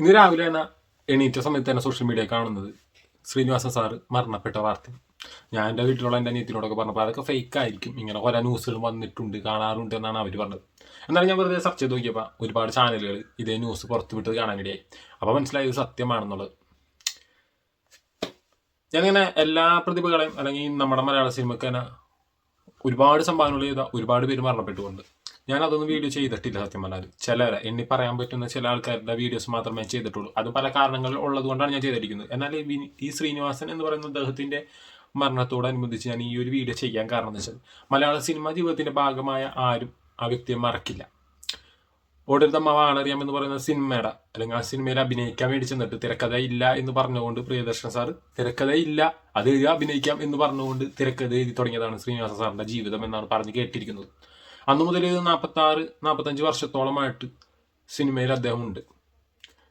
ഇന്ന് രാവിലെയാണ് എണീറ്റ സമയത്ത് തന്നെ സോഷ്യൽ മീഡിയ കാണുന്നത്. ശ്രീനിവാസൻ സാർ മരണപ്പെട്ട വാർത്ത. ഞാൻ എന്റെ വീട്ടിലുള്ള എന്റെ അനിയത്തിനോടൊക്കെ പറഞ്ഞപ്പോൾ അതൊക്കെ ഫേക്ക് ആയിരിക്കും. ഇങ്ങനെ പല ന്യൂസുകൾ വന്നിട്ടുണ്ട് കാണാറുണ്ട് എന്നാണ് അവർ പറഞ്ഞത്. എന്നാലും ഞാൻ വെറുതെ സെർച്ച് ചെയ്ത് നോക്കിയപ്പോൾ ഒരുപാട് ചാനലുകൾ ഇതേ ന്യൂസ് പുറത്ത് വിട്ടത് കാണാനിടയായി. അപ്പോൾ മനസ്സിലായത് സത്യമാണെന്നുള്ളത്. ഞാനിങ്ങനെ എല്ലാ പ്രതിഭകളെയും അല്ലെങ്കിൽ നമ്മുടെ മലയാള സിനിമയ്ക്ക് തന്നെ ഒരുപാട് സംഭാവനകൾ ചെയ്ത ഒരുപാട് പേര് മരണപ്പെട്ടുകൊണ്ട് ഞാൻ അതൊന്നും വീഡിയോ ചെയ്തിട്ടില്ല സത്യം പറഞ്ഞാൽ ചില എണ്ണി പറയാൻ പറ്റുന്ന ചില ആൾക്കാരുടെ വീഡിയോസ് മാത്രമേ ചെയ്തിട്ടുള്ളൂ. അത് പല കാരണങ്ങൾ ഉള്ളതുകൊണ്ടാണ് ഞാൻ ചെയ്തിരിക്കുന്നത്. എന്നാൽ ഈ ശ്രീനിവാസൻ എന്ന് പറയുന്ന അദ്ദേഹത്തിന്റെ മരണത്തോടനുബന്ധിച്ച് ഞാൻ ഈ ഒരു വീഡിയോ ചെയ്യാൻ കാരണം എന്ന് വെച്ചാൽ മലയാള സിനിമാ ജീവിതത്തിന്റെ ഭാഗമായ ആരും ആ വ്യക്തിയെ മറക്കില്ല. ഓടരുതമ്മ വാണറിയാം എന്ന് പറയുന്ന സിനിമയുടെ അല്ലെങ്കിൽ ആ സിനിമയിൽ അഭിനയിക്കാൻ വേണ്ടി ചെന്നിട്ട് തിരക്കഥ ഇല്ല എന്ന് പറഞ്ഞുകൊണ്ട് പ്രിയദർശൻ സാർ തിരക്കഥ ഇല്ല അത് എഴുതി അഭിനയിക്കാം എന്ന് പറഞ്ഞുകൊണ്ട് തിരക്കഥ എഴുതി തുടങ്ങിയതാണ് ശ്രീനിവാസ സാറിന്റെ ജീവിതം എന്നാണ് പറഞ്ഞ് കേട്ടിരിക്കുന്നത്. അന്നു മുതൽ നാൽപ്പത്തി ആറ് നാൽപ്പത്തഞ്ച് വർഷത്തോളമായിട്ട് സിനിമയിൽ അദ്ദേഹം ഉണ്ട്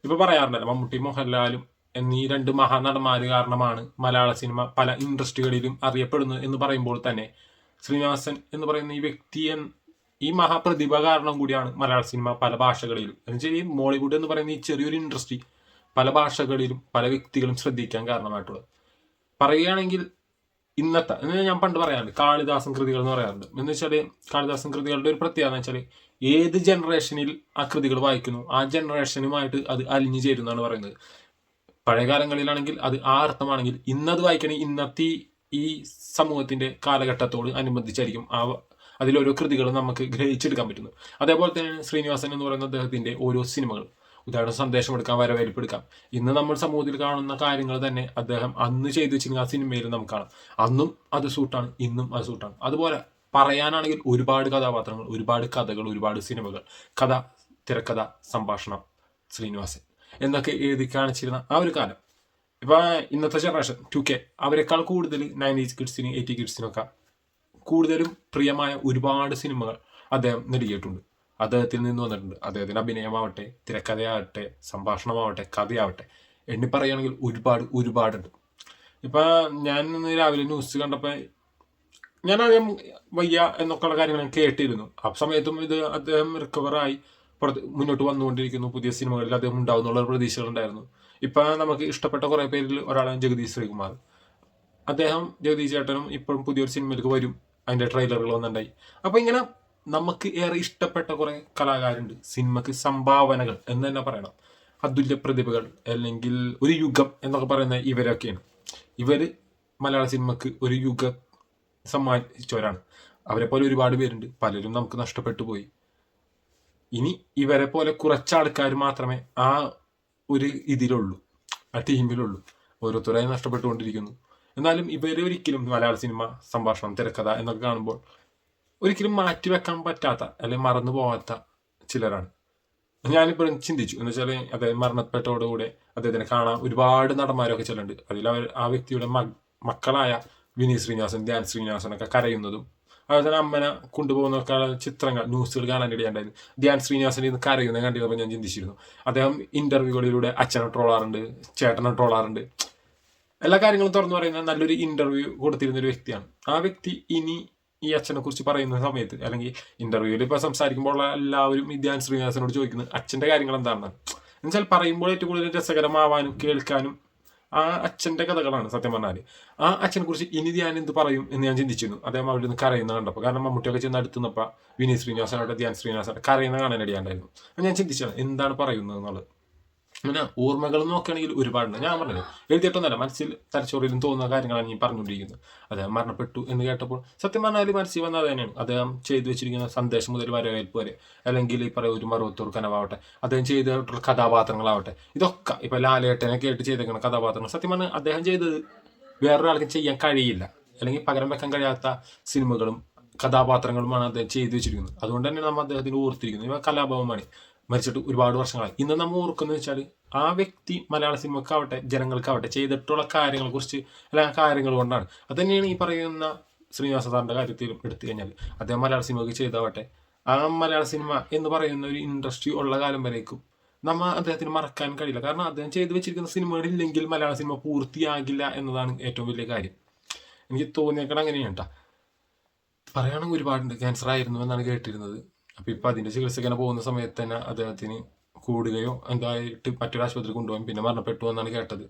ഇപ്പൊ പറയാറുണ്ടല്ലോ മമ്മൂട്ടി മോഹൻലാലും എന്നീ രണ്ട് മഹാനടന്മാര് കാരണമാണ് മലയാള സിനിമ പല ഇൻഡസ്ട്രികളിലും അറിയപ്പെടുന്നത് എന്ന് പറയുമ്പോൾ തന്നെ ശ്രീനിവാസൻ എന്ന് പറയുന്ന ഈ വ്യക്തി ഈ മഹാപ്രതിഭ കാരണം കൂടിയാണ് മലയാള സിനിമ പല ഭാഷകളിലും. എന്നുവെച്ചാൽ ഈ മോളിവുഡ് എന്ന് പറയുന്ന ഈ ചെറിയൊരു ഇൻഡസ്ട്രി പല ഭാഷകളിലും പല വ്യക്തികളും ശ്രദ്ധിക്കാൻ കാരണമായിട്ടുള്ളത്. പറയുകയാണെങ്കിൽ ഇന്നത്തെ ഞാൻ പണ്ട് പറയാറുണ്ട് കാളിദാസൻ കൃതികൾ എന്ന് പറയാറുണ്ട്. എന്ന് വെച്ചാൽ കാളിദാസൻ കൃതികളുടെ ഒരു പ്രത്യേകത എന്ന് വെച്ചാൽ ഏത് ജനറേഷനിൽ ആ കൃതികൾ വായിക്കുന്നു ആ ജനറേഷനുമായിട്ട് അത് അലിഞ്ഞു ചേരുന്നതാണ് പറയുന്നത്. പഴയ കാലങ്ങളിലാണെങ്കിൽ അത് ആ അർത്ഥമാണെങ്കിൽ ഇന്നത് വായിക്കണമെങ്കിൽ ഇന്നത്തെ ഈ സമൂഹത്തിന്റെ കാലഘട്ടത്തോട് അനുബന്ധിച്ചായിരിക്കും ആ അതിലോരോ കൃതികളും നമുക്ക് ഗ്രഹിച്ചെടുക്കാൻ പറ്റുന്നു അതേപോലെ തന്നെ ശ്രീനിവാസൻ എന്ന് പറയുന്ന അദ്ദേഹത്തിന്റെ ഓരോ സിനിമകൾ. ഉദാഹരണം സന്ദേശം എടുക്കാം. വരവേൽപ്പെടുക്കാം ഇന്ന് നമ്മൾ സമൂഹത്തിൽ കാണുന്ന കാര്യങ്ങൾ തന്നെ അദ്ദേഹം അന്ന് ചെയ്തു വെച്ചിരുന്ന ആ സിനിമയിൽ നമുക്ക് കാണാം. അന്നും അത് സൂട്ടാണ് ഇന്നും അത് സൂട്ടാണ് അതുപോലെ പറയാനാണെങ്കിൽ ഒരുപാട് കഥാപാത്രങ്ങൾ ഒരുപാട് കഥകൾ ഒരുപാട് സിനിമകൾ. കഥ തിരക്കഥ സംഭാഷണം ശ്രീനിവാസൻ എന്നൊക്കെ എഴുതി കാണിച്ചിരുന്ന ആ ഒരു കാലം. ഇപ്പൊ ഇന്നത്തെ ജനറേഷൻ ടു കെ അവരെക്കാൾ കൂടുതൽ നയന്റീസ് കിഡ്സിനും എയ്റ്റി കിഡ്സിനൊക്കെ കൂടുതലും പ്രിയമായ ഒരുപാട് സിനിമകൾ അദ്ദേഹം നൽകിയിട്ടുണ്ട്. അദ്ദേഹത്തിൽ നിന്ന് വന്നിട്ടുണ്ട്. അദ്ദേഹത്തിന്റെ അഭിനയമാവട്ടെ തിരക്കഥയാവട്ടെ സംഭാഷണമാവട്ടെ കഥയാവട്ടെ എണ്ണി പറയുകയാണെങ്കിൽ ഒരുപാട് ഒരുപാടുണ്ട്. ഇപ്പൊ ഞാൻ ഇന്ന് രാവിലെ ന്യൂസ് കണ്ടപ്പോൾ ഞാൻ ആദ്യം വയ്യ എന്നൊക്കെയുള്ള കാര്യങ്ങൾ ഞാൻ കേട്ടിരുന്നു. ആ സമയത്തും ഇത് അദ്ദേഹം റിക്കവറായി പുറത്ത് മുന്നോട്ട് വന്നുകൊണ്ടിരിക്കുന്നു. പുതിയ സിനിമകളിൽ അദ്ദേഹം ഉണ്ടാവുന്നുള്ള പ്രതീക്ഷകളുണ്ടായിരുന്നു ഇപ്പൊ നമുക്ക് ഇഷ്ടപ്പെട്ട കുറേ പേരിൽ ഒരാളാണ് ജഗദീഷ് ശ്രീകുമാർ. അദ്ദേഹം ജഗദീഷ് ചേട്ടനും ഇപ്പോഴും പുതിയൊരു സിനിമയിലേക്ക് വരും. അതിന്റെ ട്രെയിലറുകൾ വന്നിട്ടുണ്ടായി. അപ്പോൾ ഇങ്ങനെ നമുക്ക് ഏറെ ഇഷ്ടപ്പെട്ട കുറെ കലാകാരുണ്ട്. സിനിമക്ക് സംഭാവനകൾ എന്ന് തന്നെ പറയണം. അതുല്യ പ്രതിഭകൾ അല്ലെങ്കിൽ ഒരു യുഗം എന്നൊക്കെ പറയുന്ന ഇവരൊക്കെയാണ്. ഇവർ മലയാള സിനിമക്ക് ഒരു യുഗ സമ്മാനിച്ചവരാണ്. അവരെ പോലെ ഒരുപാട് പേരുണ്ട്. പലരും നമുക്ക് നഷ്ടപ്പെട്ടു പോയി. ഇനി ഇവരെ പോലെ കുറച്ച് ആൾക്കാർ മാത്രമേ ആ ഒരു ഇതിലുള്ളൂ. ആ ടീമിലുള്ളൂ. ഓരോരുത്തരായി നഷ്ടപ്പെട്ടുകൊണ്ടിരിക്കുന്നു. എന്നാലും ഇവരെ ഒരിക്കലും മലയാള സിനിമ സംഭാഷണം തിരക്കഥ എന്നൊക്കെ കാണുമ്പോൾ ഒരിക്കലും മാറ്റിവെക്കാൻ പറ്റാത്ത അല്ലെങ്കിൽ മറന്നു പോകാത്ത ചിലരാണ്. ഞാനിപ്പോൾ ചിന്തിച്ചു. എന്ന് വെച്ചാൽ അദ്ദേഹം മരണപ്പെട്ടതോടുകൂടെ അദ്ദേഹത്തിനെ കാണാൻ ഒരുപാട് നടന്മാരൊക്കെ ചിലുണ്ട് അതിൽ അവർ ആ വ്യക്തിയുടെ മക്കളായ വിനീത് ശ്രീനിവാസൻ ധ്യാൻ ശ്രീനിവാസൻ ഒക്കെ കരയുന്നതും അതുപോലെ തന്നെ അമ്മനെ കൊണ്ടുപോകുന്നൊക്കെ ചിത്രങ്ങൾ ന്യൂസുകൾ കാണാൻ ഇടയുണ്ടായിരുന്നു ധ്യാൻ ശ്രീനിവാസൻ ഇന്ന് കരയുന്നത് കണ്ടിരുന്നപ്പോൾ ഞാൻ ചിന്തിച്ചിരുന്നു. അദ്ദേഹം ഇന്റർവ്യൂകളിലൂടെ അച്ഛനെ ട്രോളാറുണ്ട് ചേട്ടനെ ട്രോളാറുണ്ട്. എല്ലാ കാര്യങ്ങളും തുറന്നു പറയുന്ന നല്ലൊരു ഇന്റർവ്യൂ കൊടുത്തിരുന്ന ഒരു വ്യക്തിയാണ്. ആ വ്യക്തി ഇനി ഈ അച്ഛനെ കുറിച്ച് പറയുന്ന സമയത്ത് അല്ലെങ്കിൽ ഇന്റർവ്യൂവിൽ ഇപ്പൊ സംസാരിക്കുമ്പോൾ എല്ലാവരും ഈ ധ്യാൻ ശ്രീനിവാസനോട് ചോദിക്കുന്നത് അച്ഛന്റെ കാര്യങ്ങൾ എന്താണെന്ന് എന്നുവെച്ചാൽ പറയുമ്പോൾ ഏറ്റവും കൂടുതൽ രസകരമാവാനും കേൾക്കാനും ആ അച്ഛന്റെ കഥകളാണ് സത്യം പറഞ്ഞാൽ. ആ അച്ഛനെ കുറിച്ച് ഇനി ധ്യാൻ എന്ത് പറയും എന്ന് ഞാൻ ചിന്തിച്ചിരുന്നു. അദ്ദേഹം അവിടെ നിന്ന് കരയുന്ന കണ്ടപ്പോൾ. കാരണം മമ്മൂട്ടിയൊക്കെ ചെന്ന് അടുത്ത് നിന്നപ്പോ വിനീത് ശ്രീനിവാസനോട് ധ്യാൻ ശ്രീനിവാസനോട് കരയുന്ന കാണാൻ ഇടയാണ്ടായിരുന്നു ഞാൻ ചിന്തിച്ചത് എന്താണ് പറയുന്നത് എന്നുള്ളത്. അങ്ങനെ ഓർമ്മകൾ നോക്കുകയാണെങ്കിൽ ഒരുപാടുണ്ട്. ഞാൻ പറഞ്ഞത് എഴുതിയിട്ടൊന്നല്ല മനസ്സിൽ തലച്ചോറിലും തോന്നുന്ന കാര്യങ്ങളാണ് ഞാൻ പറഞ്ഞുകൊണ്ടിരിക്കുന്നത്. അദ്ദേഹം മരണപ്പെട്ടു എന്ന് കേട്ടപ്പോൾ സത്യം പറഞ്ഞാൽ മനസ്സിൽ വന്നത് തന്നെയാണ്. അദ്ദേഹം ചെയ്തു വെച്ചിരിക്കുന്ന സന്ദേശം മുതൽ വരവേൽപ്പ് വരെ അല്ലെങ്കിൽ ഈ പറയുന്ന ഒരു മറുപത്തൂർ കനവാവട്ടെ അദ്ദേഹം ചെയ്തിട്ടുള്ള കഥാപാത്രങ്ങളാവട്ടെ ഇതൊക്കെ ഇപ്പൊ ലാലേട്ടനെ കേട്ട് ചെയ്തേക്കുന്ന കഥാപാത്രങ്ങൾ. സത്യം പറഞ്ഞാൽ അദ്ദേഹം ചെയ്തത് വേറൊരാൾക്ക് ചെയ്യാൻ കഴിയില്ല. അല്ലെങ്കിൽ പകരം വെക്കാൻ കഴിയാത്ത സിനിമകളും കഥാപാത്രങ്ങളുമാണ് അദ്ദേഹം ചെയ്തു വെച്ചിരിക്കുന്നത്. അതുകൊണ്ട് തന്നെ നമ്മൾ അദ്ദേഹത്തിന് ഓർത്തിരിക്കുന്നത്. ഇവ കലാഭവമാണ് മരിച്ചിട്ട് ഒരുപാട് വർഷങ്ങളായി. ഇന്ന് നമ്മൾ ഓർക്കുന്നത് വെച്ചാൽ ആ വ്യക്തി മലയാള സിനിമക്കാവട്ടെ ജനങ്ങൾക്കാവട്ടെ ചെയ്തിട്ടുള്ള കാര്യങ്ങളെ കുറിച്ച് അല്ല ആ കാര്യങ്ങൾ കൊണ്ടാണ്. അത് തന്നെയാണ് ഈ പറയുന്ന ശ്രീനിവാസ സാറിന്റെ കാര്യത്തിലും എടുത്തു കഴിഞ്ഞാൽ അദ്ദേഹം മലയാള സിനിമയ്ക്ക് ചെയ്താവട്ടെ ആ മലയാള സിനിമ എന്ന് പറയുന്ന ഒരു ഇൻഡസ്ട്രി ഉള്ള കാലം വരേക്കും നമ്മ അദ്ദേഹത്തിന് മറക്കാൻ കഴിയില്ല. കാരണം അദ്ദേഹം ചെയ്തു വെച്ചിരിക്കുന്ന സിനിമകളില്ലെങ്കിൽ മലയാള സിനിമ പൂർത്തിയാകില്ല എന്നതാണ് ഏറ്റവും വലിയ കാര്യം. എനിക്ക് തോന്നിയേക്കണം അങ്ങനെയാണ് കേട്ടോ പറയുകയാണെങ്കിൽ ഒരുപാടുണ്ട്. ക്യാൻസർ ആയിരുന്നു എന്നാണ് കേട്ടിരുന്നത്. അപ്പൊ ഇപ്പൊ അതിന്റെ ചികിത്സയ്ക്ക് പോകുന്ന സമയത്ത് തന്നെ അദ്ദേഹത്തിന് കൂടുകയോ എന്തായിട്ട് മറ്റൊരു ആശുപത്രി കൊണ്ടുപോകാൻ പിന്നെ മരണപ്പെട്ടു എന്നാണ് കേട്ടത്.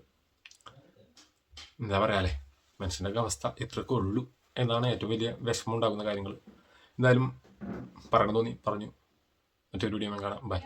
എന്താ പറയാല്ലേ മനുഷ്യന്റെ അവസ്ഥ ഇത്രയൊക്കെ ഉള്ളൂ എന്നാണ് ഏറ്റവും വലിയ വിഷമം ഉണ്ടാകുന്ന കാര്യങ്ങൾ എന്തായാലും പറയണം തോന്നി. പറഞ്ഞു. മറ്റൊരു വീഡിയോ കാണാം. ബൈ